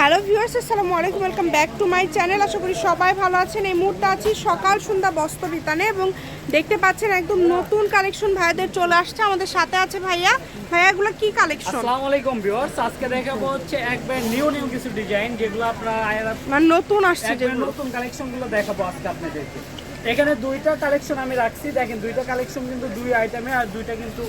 Hello viewers আসসালামু আলাইকুম welcome back to my channel. আশা করি সবাই ভালো আছেন। এই মুহূর্তে আছি সকাল সন্ধ্যা বস্ত্র বিতানে এবং দেখতে পাচ্ছেন একদম নতুন কালেকশন ভাইয়াদের চলে আসছে আমাদের সাথে আছে ভাইয়া। ভাইয়াগুলো কি কালেকশন আসসালামু আলাইকুম ভিউয়ার্স আজকে দেখাবো হচ্ছে একবার নিউ নিউ কিছু ডিজাইন যেগুলো আপনারা আয়ারা মানে নতুন আসছে যেগুলো। নতুন কালেকশনগুলো দেখাবো আজকে আপনাদেরকে। এখানে দুইটা কালেকশন আমি রাখছি। দেখেন দুইটা কালেকশন কিন্তু দুই আইটেমে আর দুইটা কিন্তু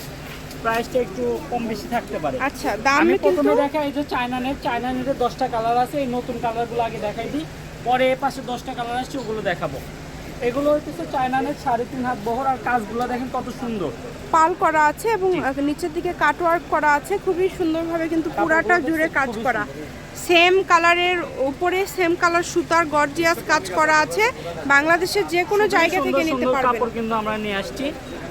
প্রাইসটা একটু কম বেশি থাকতে পারে। আচ্ছা দাম আমি প্রথমে দেখাই এই যে চায়না নেট চায়না নেটের দশটা কালার আছে এই নতুন কালারগুলো আগে দেখাই দিই। পরে পাশে দশটা কালার আসছে ওগুলো দেখাবো। এগুলো হচ্ছে চায়না নেট সাড়ে তিন হাত বহর আর কাজগুলো দেখেন কত সুন্দর। পাল করা আছে এবং নিচের দিকে কাটওয়ার্ক করা আছে খুবই সুন্দরভাবে কিন্তু পুরাটা জুড়ে কাজ করা। সেম কালারের উপরে সেম কালার সুতার গর্জিয়াস কাজ করা আছে। বাংলাদেশের যে কোনো জায়গা থেকে নিতে পারবেন। কাপড় কিন্তু আমরা নিয়ে আসছি।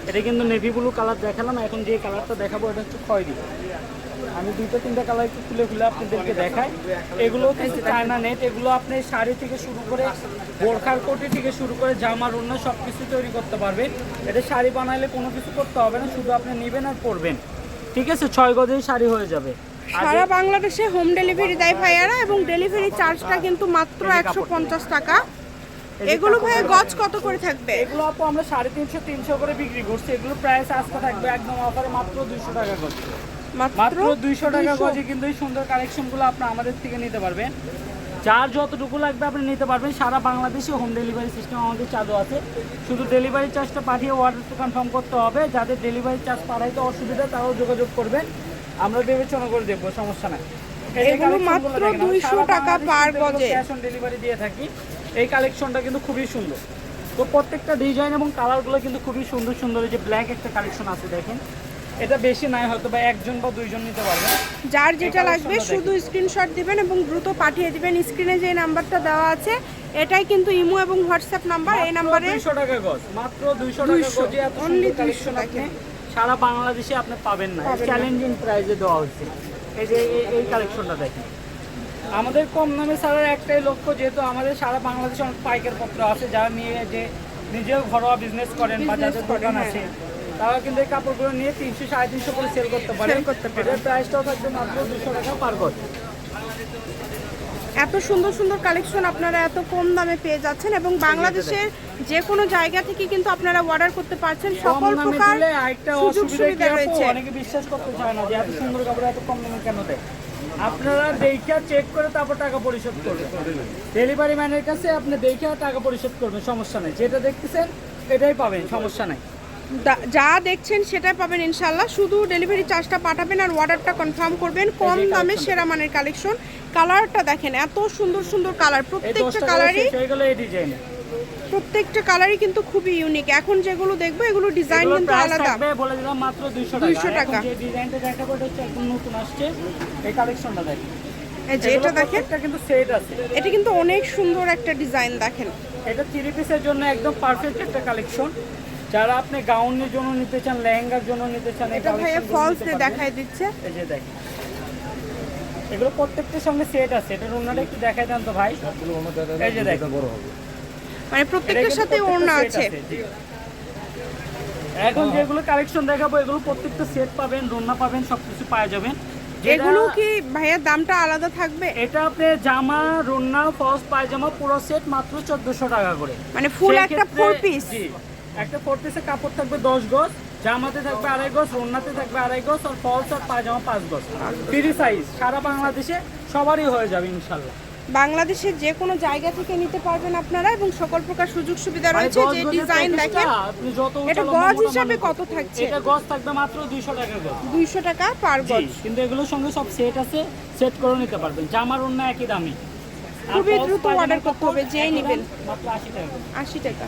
এটা কিন্তু নেভি ব্লু কালার দেখালাম এখন যে কালারটা দেখাবো এটা হচ্ছে খয়েরি। আমি দুইটা তিনটা কালার একটু খুলে খুলে আপনাদেরকে দেখাই। এগুলো কিন্তু চায়না নেট এগুলো আপনি শাড়ি থেকে শুরু করে বোরখার কোটি থেকে শুরু করে জামার অন্য সব কিছু তৈরি করতে পারবেন। এটা শাড়ি বানাইলে কোনো কিছু করতে হবে না শুধু আপনি নেবেন আর পরবেন। ঠিক আছে? ছয় গজেই শাড়ি হয়ে যাবে। সারা বাংলাদেশে হোম ডেলিভারি দেয় ভাইয়ারা এবং ডেলিভারি চার্জটা কিন্তু মাত্র একশো পঞ্চাশ টাকা। এগুলো ভাইয়া গজ কত করে থাকবে? এগুলো আপু আমরা সাড়ে তিনশো তিনশো করে বিক্রি করছি। এগুলো প্রাইস আজকে থাকবে একদম অফারে মাত্র দুইশো টাকা গজ। মাত্র দুইশো টাকা গজে কিন্তু এই সুন্দর কালেকশনগুলো আপনি আমাদের থেকে নিতে পারবেন। যার যতটুকু লাগবে আপনি নিতে পারবেন। সারা বাংলাদেশে হোম ডেলিভারি সিস্টেম আমাদের চালু আছে। শুধু ডেলিভারি চার্জটা পাঠিয়ে অর্ডারটা কনফার্ম করতে হবে। যাদের ডেলিভারি চার্জ পাঠাইতে অসুবিধা তারাও যোগাযোগ করবেন। আমরা বিবেচনা করে দেখব সমস্যা নাই। এগুলো মাত্র 200 টাকা per গজে। ক্যাশ অন ডেলিভারি দিয়ে থাকি। এই কালেকশনটা কিন্তু খুবই সুন্দর। তো প্রত্যেকটা ডিজাইন এবং কালারগুলো কিন্তু খুবই সুন্দর সুন্দর এই যে ব্ল্যাক একটা কালেকশন আছে দেখেন। এটা বেশি নাই হয়তো বা একজন বা দুইজন নিতে পারবে। যার যেটা লাগবে শুধু স্ক্রিনশট দিবেন এবং দ্রুত পাঠিয়ে দিবেন। স্ক্রিনে যে নাম্বারটা দেওয়া আছে এটাই কিন্তু ইমো এবং হোয়াটসঅ্যাপ নাম্বার এই নাম্বারে দুইশো টাকা গজ মাত্র দুইশো টাকা 200 গজে এত সুন্দর কালেকশন 200 আপনি সারা বাংলাদেশে আপনি পাবেন না। চ্যালেঞ্জিং প্রাইজে দেওয়া হচ্ছে। এই যে এই কালেকশনটা দেখেন। আমাদের কম দামে ছাড়ার একটাই লক্ষ্য যেহেতু আমাদের সারা বাংলাদেশে অনেক পাইকার পত্র আছে যারা নিয়ে যে নিজেও ঘরোয়া বিজনেস করেন বা যাদের দোকান হ্যাঁ। আছে তারা কিন্তু এই কাপড়গুলো নিয়ে তিনশো সাড়ে তিনশো করে সেল করতে পারে করতে পারে। প্রাইসটাও থাকবে মাত্র দুশো টাকা পার গজ এত সুন্দর সুন্দর কালেকশন আপনারা এত কম দামে পেয়ে যাচ্ছেন এবং বাংলাদেশের যে কোনো জায়গা থেকে কিন্তু আপনারা অর্ডার করতে পারছেন সকল প্রকার সুযোগ সুবিধা? রয়েছে অনেকে বিশ্বাস করতে চায় না যে এত সুন্দর কাপড় এত কম দামে কেন দেয় আপনারা দেখা চেক করে তারপর টাকা পরিশোধ করবেন। ডেলিভারি ম্যানের কাছে আপনি দেখে টাকা পরিশোধ করবেন সমস্যা নেই। যেটা দেখতেছেন এটাই পাবেন সমস্যা নাই। যা দেখছেন সেটাই পাবেন ইনশাল্লাহ শুধু ডেলিভারি চার্জটা পাঠাবেন আর অর্ডারটা কনফার্ম করবেন। কম দামে সেরা মানের কালেকশন কালারটা দেখেন এত সুন্দর সুন্দর কালার প্রত্যেকটা কালারই প্রত্যেকটা কালারই কিন্তু খুবই ইউনিক এখন যেগুলো দেখব এগুলো ডিজাইন কিন্তু আলাদা। বলে দিলাম মাত্র 200 টাকা। 200 আর এখন টাকা। যে ডিজাইনটা দেখাবো এটা হচ্ছে একদম নতুন আসছে। এই কালেকশনটা দেখেন। এই যে এটা দেখেন। এটা কিন্তু সেট আছে। এটা কিন্তু অনেক সুন্দর একটা ডিজাইন দেখেন। এটা থ্রি পিসের জন্য একদম পারফেক্ট একটা কালেকশন যারা আপনি গাউনের জন্য নিতে চান লেহেঙ্গার জন্য নিতে চান এটা ভাইয়া ফলস দিয়ে। দেখাই দিচ্ছে। এই যে দেখেন। এগুলো প্রত্যেকটার সঙ্গে সেট আছে। এটা ওনারা একটু দেখাই দেন তো ভাই। এই যে দেখেন। মানে প্রত্যেকটার সাথে ওড়না আছে। এখন যেগুলো কালেকশন দেখাবো এগুলো প্রত্যেকটা সেট পাবেন রোনা পাবেন সবকিছু পাওয়া যাবেন এগুলো কি ভাইয়া দামটা আলাদা থাকবে? এটা আপনি জামা রোনা ফলস পায়জামা পুরো সেট মাত্র চোদ্দশো টাকা করে। মানে ফুল একটা ফোর পিস জি একটা ফোর পিসের কাপড় থাকবে দশ গজ জামাতে থাকবে আড়াই গজ রোনাতে থাকবে আড়াই গজ আর ফলস আর পায়জামা পাঁচ গজ। ফ্রি সাইজ সারা বাংলাদেশে সবারই হয়ে যাবে ইনশাল্লাহ। বাংলাদেশের যে কোনো জায়গা থেকে নিতে পারবেন আপনারা এবং সকল প্রকার সুযোগ সুবিধা রয়েছে যে ডিজাইন দেখেন এটা গজ হিসাবে কত থাকছে? এটা গজ থাকবে মাত্র দুইশো টাকা গজ। দুইশো টাকা পার গজ। কিন্তু এগুলোর সঙ্গে সব সেট আছে সেট করে নিতে পারবেন। জামার অন্য একই দামি। খুবই দ্রুত order করতে হবে, যেই নিবেন। মাত্র আশি টাকা আশি টাকা।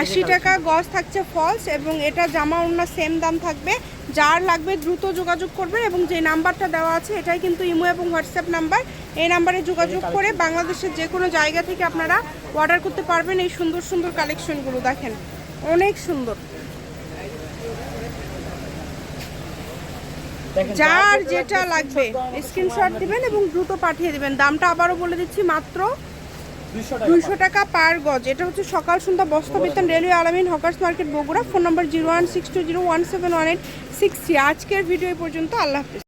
আশি টাকা গজ থাকছে ফলস এবং এটা জামা ওড়না সেম দাম থাকবে। যার লাগবে দ্রুত যোগাযোগ করবে এবং যে নাম্বারটা দেওয়া আছে এটাই কিন্তু ইমো এবং হোয়াটসঅ্যাপ নাম্বার। এই নাম্বারে যোগাযোগ করে বাংলাদেশের যে কোনো জায়গা থেকে আপনারা অর্ডার করতে পারবেন এই সুন্দর সুন্দর কালেকশনগুলো দেখেন। অনেক সুন্দর। যার যেটা লাগবে স্ক্রিনশট দিবেন এবং দ্রুত পাঠিয়ে দিবেন। দামটা আবারও বলে দিচ্ছি মাত্র 200 টাকা দুইশো টাকা পার। গজ। এটা হচ্ছে সকাল সন্ধ্যা বস্তা বেতন railway Alamin hawkers market Bogura. Phone number zero one six two zero one seven one eight six three. আজকের ভিডিও এই পর্যন্ত। আল্লাহ হাফিজ।